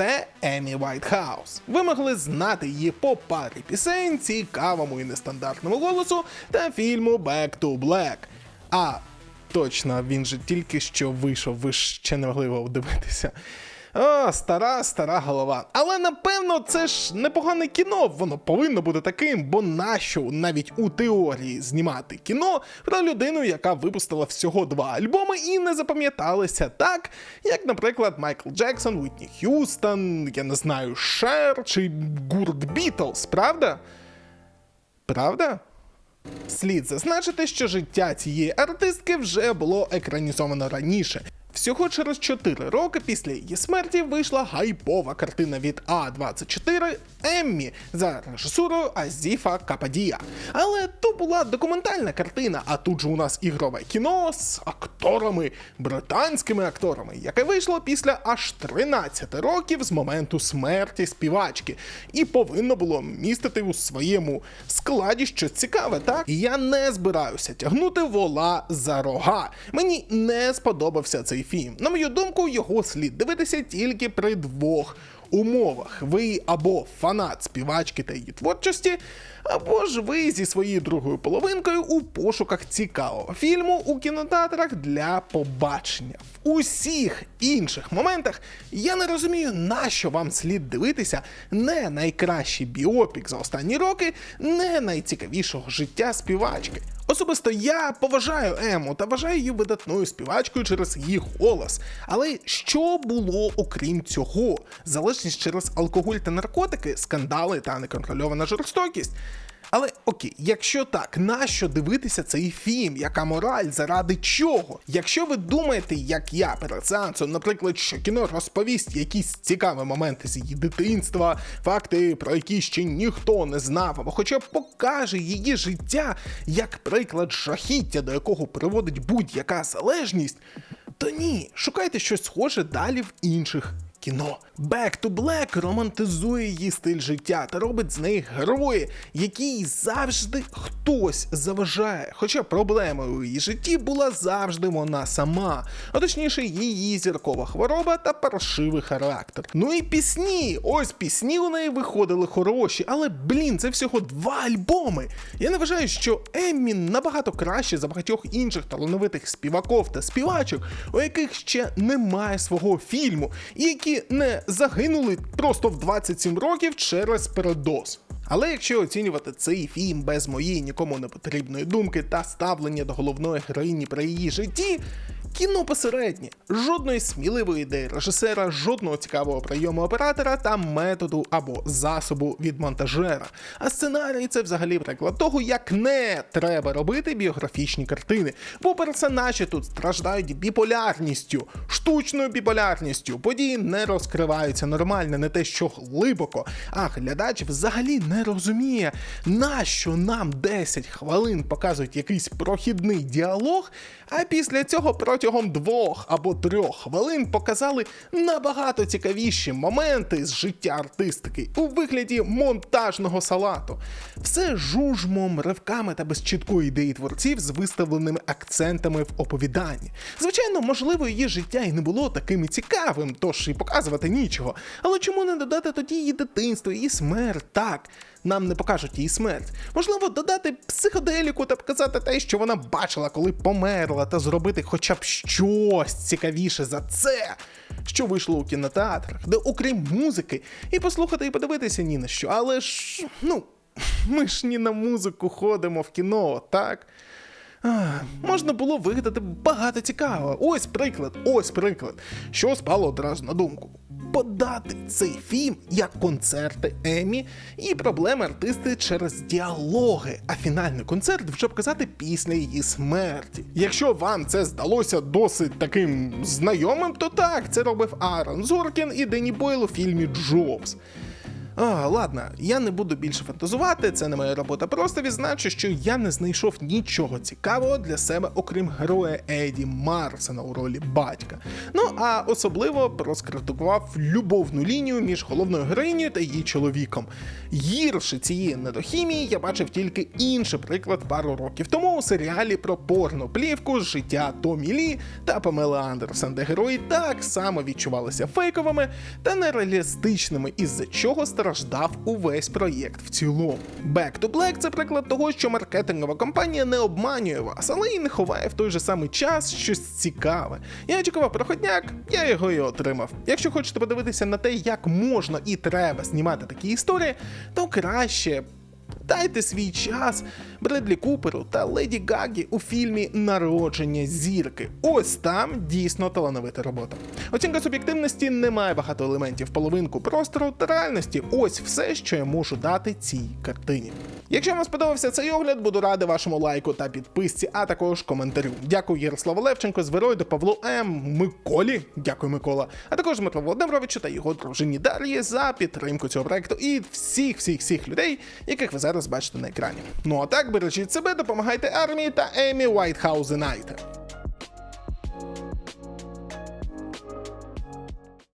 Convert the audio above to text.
Це Емі Вайтхаус. Ви могли знати її по парі пісень, цікавому і нестандартному голосу та фільму Back to Black. А точно, він же тільки що вийшов, ви ще не могли його дивитися. О, стара, стара голова. Але напевно це ж непогане кіно, воно повинно бути таким, бо нащо навіть у теорії знімати кіно про людину, яка випустила всього два альбоми і не запам'яталася так, як, наприклад, Майкл Джексон, Уітні Х'юстон, я не знаю, Шер чи гурт Бітлз, правда? Правда? Слід зазначити, що життя цієї артистки вже було екранізовано раніше. Всього через 4 роки після її смерті вийшла гайпова картина від А24 Еммі за режисурою Азіфа Кападія. Але то була документальна картина, а тут же у нас ігрове кіно з акторами, британськими акторами, яке вийшло після аж 13 років з моменту смерті співачки, і повинно було містити у своєму складі щось цікаве, так? І я не збираюся тягнути вола за рога. Мені не сподобався цей фільм. На мою думку, його слід дивитися тільки при двох умовах. Ви або фанат співачки та її творчості, або ж ви зі своєю другою половинкою у пошуках цікавого фільму у кінотеатрах для побачення. В усіх інших моментах я не розумію, на що вам слід дивитися не найкращий біопік за останні роки, не найцікавішого життя співачки. Особисто я поважаю Ему та вважаю її видатною співачкою через її голос. Але що було окрім цього? Залежність через алкоголь та наркотики, скандали та неконтрольована жорстокість. Але окей, якщо так, нащо дивитися цей фільм? Яка мораль? Заради чого? Якщо ви думаєте, як я перед сеансом, наприклад, що кіно розповість якісь цікаві моменти з її дитинства, факти, про які ще ніхто не знав, або хоча б покаже її життя як приклад жахіття, до якого приводить будь-яка залежність, то ні, шукайте щось схоже далі в інших кіно. Back to Black романтизує її стиль життя та робить з неї герої, якій завжди хтось заважає. Хоча проблемою у її житті була завжди вона сама, а точніше, її зіркова хвороба та паршивий характер. Ну і пісні. Ось пісні у неї виходили хороші, але блін, це всього два альбоми. Я не вважаю, що Еммі набагато краще за багатьох інших талановитих співаків та співачок, у яких ще немає свого фільму, і які не загинули просто в 27 років через передоз. Але якщо оцінювати цей фільм без моєї нікому не потрібної думки та ставлення до головної героїні при її житті, кіно посереднє, жодної сміливої ідеї режисера, жодного цікавого прийому оператора та методу або засобу від монтажера. А сценарій це взагалі приклад того, як не треба робити біографічні картини, бо персонажі тут страждають біполярністю, штучною біполярністю. Події не розкриваються нормально, не те, що глибоко. А глядач взагалі не розуміє, нащо нам 10 хвилин показують якийсь прохідний діалог, а після цього протягом двох або трьох хвилин показали набагато цікавіші моменти з життя артистики у вигляді монтажного салату. Все жужмом, ривками та без чіткої ідеї творців з виставленими акцентами в оповіданні. Звичайно, можливо, її життя і не було таким і цікавим, тож і показувати нічого. Але чому не додати тоді її дитинство, її смерть? Так, нам не покажуть її смерть. Можливо, додати психоделіку та показати те, що вона бачила, коли померла, та зробити хоча б щось цікавіше за це, що вийшло у кінотеатрах, де окрім музики, і послухати і подивитися ні на що. Але ж, ну, ми ж ні на музику ходимо в кіно, так? Можна було вигадати багато цікавого. Ось приклад, ось приклад, що спало одразу на думку. Подати цей фільм як концерти Емі і проблеми артисти через діалоги, а фінальний концерт вже показати після її смерті. Якщо вам це здалося досить таким знайомим, то так, це робив Аарон Зоркін і Дені Бойл у фільмі Джобс. А, ладно, я не буду більше фантазувати, це не моя робота. Просто відзначу, що я не знайшов нічого цікавого для себе, окрім героя Еді Марсена у ролі батька. Ну а особливо розкритикував любовну лінію між головною героїнею та її чоловіком. Гірше цієї недохімії я бачив тільки інший приклад пару років тому у серіалі про порноплівку життя Томі Лі та Памели Андерсон, де герої так само відчувалися фейковими та нереалістичними, із-за чого страждав увесь проєкт в цілому. Back to Black це приклад того, що маркетингова компанія не обманює вас, але і не ховає в той же самий час щось цікаве. Я чекав проходняк, я його і отримав. Якщо хочете подивитися на те, як можна і треба знімати такі історії, то краще Дайте свій час Бредлі Куперу та Леді Гагі у фільмі Народження зірки. Ось там дійсно талановита робота. Оцінка суб'єктивності не має багато елементів половинку простору та реальності. Ось все, що я можу дати цій картині. Якщо вам сподобався цей огляд, буду радий вашому лайку та підписці, а також коментарю. Дякую Ярославу Левченко, Зверойду, Павлу М, Миколі. Дякую, Микола. А також Дмитру Володимировичу та його дружині Дар'ї за підтримку цього проекту і всіх, всіх, всіх людей, яких ви зараз бачите на екрані. Ну а так бережіть себе, допомагайте армії та Емі Whitehouse United.